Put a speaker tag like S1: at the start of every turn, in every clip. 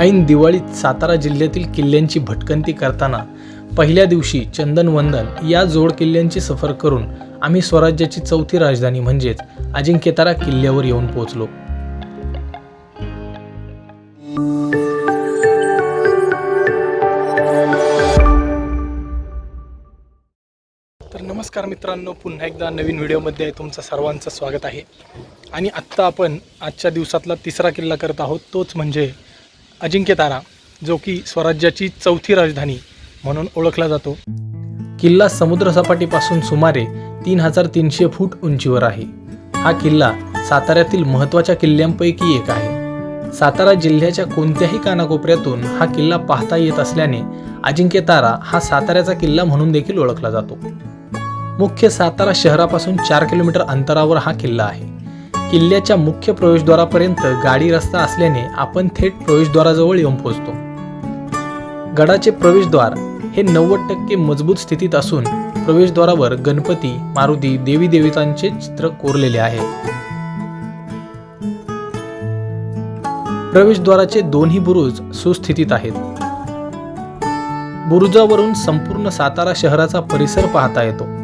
S1: ऐन दिवाळीत सातारा जिल्ह्यातील किल्ल्यांची भटकंती करताना पहिल्या दिवशी चंदनवंदन या जोड किल्ल्यांची सफर करून आम्ही स्वराज्याची चौथी राजधानी म्हणजेच अजिंक्यतारा किल्ल्यावर येऊन पोहोचलो. तर नमस्कार मित्रांनो पुन्हा एकदा नवीन व्हिडिओमध्ये तुमचं सर्वांचं स्वागत आहे. आणि आत्ता आपण आजच्या दिवसातला तिसरा किल्ला करत आहोत तोच म्हणजे अजिंक्यतारा जो की स्वराज्याची चौथी राजधानी म्हणून ओळखला जातो. किल्ला समुद्रसपाटीपासून सुमारे तीन हजार तीनशे फूट उंचीवर आहे. हा किल्ला साताऱ्यातील महत्त्वाच्या किल्ल्यांपैकी एक आहे. सातारा जिल्ह्याच्या कोणत्याही कानाकोपऱ्यातून हा किल्ला पाहता येत असल्याने अजिंक्यतारा हा साताऱ्याचा किल्ला म्हणून देखील ओळखला जातो. मुख्य सातारा शहरापासून चार किलोमीटर अंतरावर हा किल्ला आहे. किल्ल्याच्या मुख्य प्रवेशद्वारापर्यंत गाडी रस्ता असल्याने आपण थेट प्रवेशद्वाराजवळ येऊन पोहोचतो. गडाचे प्रवेशद्वार हे नव्वद टक्के मजबूत स्थितीत असून प्रवेशद्वारावर गणपती मारुती देवी देवतांचे चित्र कोरलेले आहे. प्रवेशद्वाराचे दोन्ही बुरुज सुस्थितीत आहेत. बुरुजावरून संपूर्ण सातारा शहराचा परिसर पाहता येतो.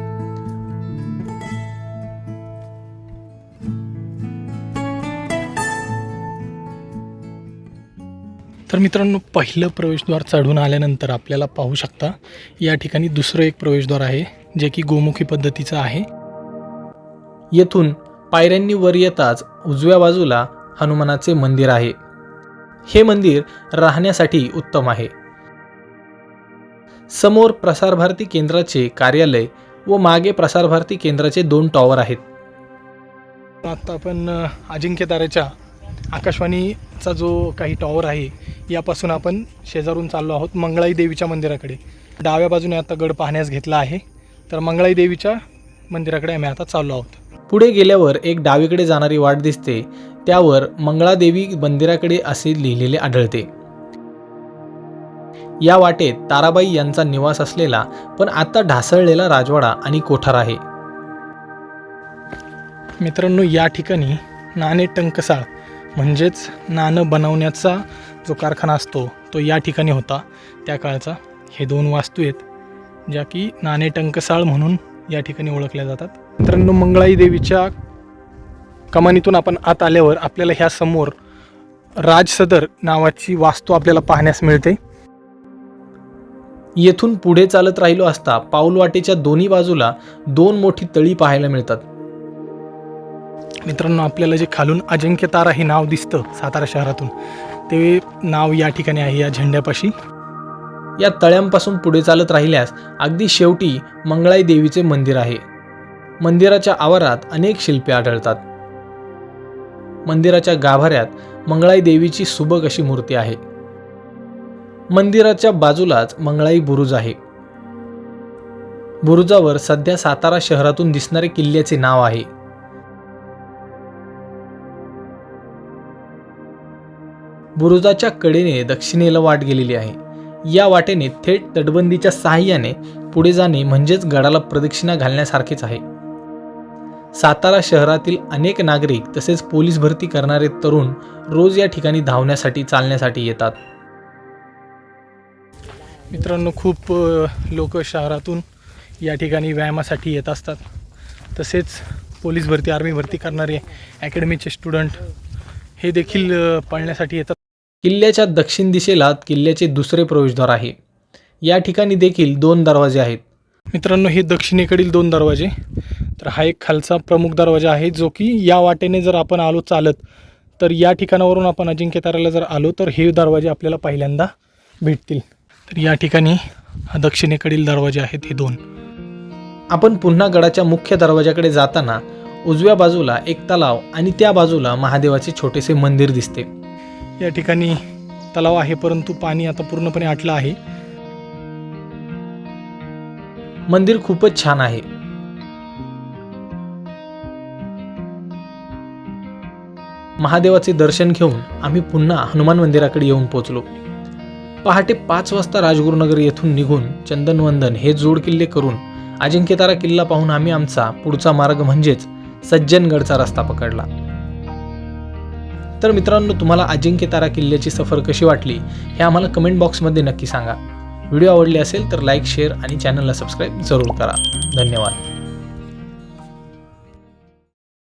S1: तर मित्रांनो पहिलं प्रवेशद्वार चढून आल्यानंतर आपल्याला पाहू शकता या ठिकाणी दुसरं एक प्रवेशद्वार आहे जे की गोमुखी पद्धतीचं आहे. येथून पायऱ्यांनी वर येताच उजव्या बाजूला हनुमानाचे मंदिर आहे. हे मंदिर राहण्यासाठी उत्तम आहे. समोर प्रसारभारती केंद्राचे कार्यालय व मागे प्रसारभारती केंद्राचे दोन टॉवर आहेत. आता आपण अ, आकाशवाणीचा जो काही टॉवर आहे यापासून आपण शेजारून चाललो आहोत मंगळाई देवीच्या मंदिराकडे. डाव्या बाजूने आता गड पाहण्यास घेतला आहे. तर मंगळाई देवीच्या मंदिराकडे आम्ही आता चाललो आहोत. पुढे गेल्यावर एक डावीकडे जाणारी वाट दिसते. त्यावर मंगळादेवी मंदिराकडे असे लिहिलेले आढळते. या वाटेत ताराबाई यांचा निवास असलेला पण आता ढासळलेला राजवाडा आणि कोठार आहे. मित्रांनो या ठिकाणी नाणे टंकसाळ म्हणजेच नाणं बनवण्याचा जो कारखाना असतो तो या ठिकाणी होता. त्या काळचा हे दोन वास्तू आहेत ज्या की नाणे टंकसाळ म्हणून या ठिकाणी ओळखल्या जातात. मित्रांनो मंगळाई देवीच्या कमानीतून आपण आत आल्यावर आपल्याला ह्या समोर राजसदर नावाची वास्तू आपल्याला पाहण्यास मिळते. येथून पुढे चालत राहिलो असता पाऊलवाटेच्या दोन्ही बाजूला दोन मोठी तळी पाहायला मिळतात. मित्रांनो आपल्याला जे खालून अजिंक्य तारा हे नाव दिसतं सातारा शहरातून ते नाव या ठिकाणी आहे या झेंड्यापाशी. या तळ्यांपासून पुढे चालत राहिल्यास अगदी शेवटी मंगळाई देवीचे मंदिर आहे. मंदिराच्या आवारात अनेक शिल्पे आढळतात. मंदिराच्या गाभाऱ्यात मंगळाई देवीची सुबक अशी मूर्ती आहे. मंदिराच्या बाजूलाच मंगळाई बुरुज आहे. बुरुजावर सध्या सातारा शहरातून दिसणारे किल्ल्याचे नाव आहे. बुरुजाच्या कडेने दक्षिणेला वाट गेलेली आहे. या वाटेने थेट तटबंदीच्या सहाय्याने पुढे जाणे म्हणजेच गडाला प्रदक्षिणा घालण्यासारखेच आहे. सातारा शहरातील अनेक नागरिक तसेच पोलीस भरती करणारे तरुण रोज या ठिकाणी धावण्यासाठी चालण्यासाठी येतात. मित्रांनो खूप लोक शहरातून या ठिकाणी व्यायामासाठी येत असतात. तसेच पोलीस भरती आर्मी भरती करणारे अकॅडमीचे स्टुडंट हे देखील पाळण्यासाठी पळण्यासाठी येतात. किल्ल्याच्या दक्षिण दिशेला किल्ल्याचे दुसरे प्रवेशद्वार आहे. या ठिकाणी देखील दोन दरवाजे आहेत. मित्रांनो हे दक्षिणेकडील दोन दरवाजे. तर हा एक खालचा प्रमुख दरवाजा आहे जो की या वाटेने जर आपण आलो चालत तर या ठिकाणावरून आपण अजिंक्यताराला जर आलो तर हे दरवाजे आपल्याला पहिल्यांदा भेटतील. तर या ठिकाणी हा दक्षिणेकडील दरवाजे आहेत हे दोन. आपण पुन्हा गडाच्या मुख्य दरवाजाकडे जाताना उजव्या बाजूला एक तलाव आणि त्या बाजूला महादेवाचे छोटेसे मंदिर दिसते. या ठिकाणी तलाव आहे परंतु पाणी आता पूर्णपणे आटलं आहे. मंदिर खूपच छान आहे. महादेवाचे दर्शन घेऊन आम्ही पुन्हा हनुमान मंदिराकडे येऊन पोहोचलो. पहाटे पाच वाजता राजगुरुनगर येथून निघून चंदनवंदन हे जोड किल्ले करून अजिंक्यतारा किल्ला पाहून आम्ही आमचा पुढचा मार्ग म्हणजेच सज्जनगडचा रस्ता पकडला. तर मित्रांनो तुम्हाला अजिंक्य तारा किल्ल्याची सफर कशी वाटली हे आम्हाला कमेंट बॉक्समध्ये नक्की सांगा. व्हिडिओ आवडले असेल तर लाईक शेअर आणि चॅनलला सबस्क्राईब जरूर करा. धन्यवाद.